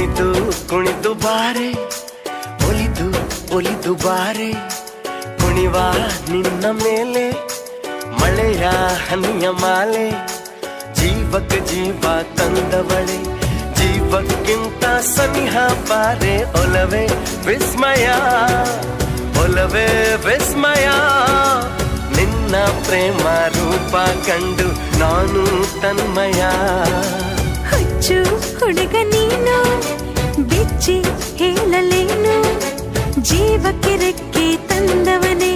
ಕುಣಿತು ಕುಣಿತು ಬಾರೆ, ಒಲಿದು ಒಲಿದು ಬಾರೆ. ಕುಣಿವ ನಿನ್ನ ಮೇಲೆ, ಮಳೆಯ ಹನಿಯ ಮಾಲೆ. ಜೀವಕ್ಕೆ ಜೀವ ತಂದವಳೆ, ಜೀವಕ್ಕಿಂತ ಸನಿಹ ಬಾರೆ. ಒಲವೆ ವಿಸ್ಮಯ ಒಲವೆ ವಿಸ್ಮಯ. ನಿನ್ನ ಪ್ರೇಮ ರೂಪ ಕಂಡು ನಾನು ತನ್ಮಯ. ಹಚ್ಚು ಹುಡುಗ ನೀನು ಬಿಚ್ಚಿ ಹೇಳಲೇನು ಜೀವಕ್ಕೆ ರೆಕ್ಕೆ ತಂದವನೇ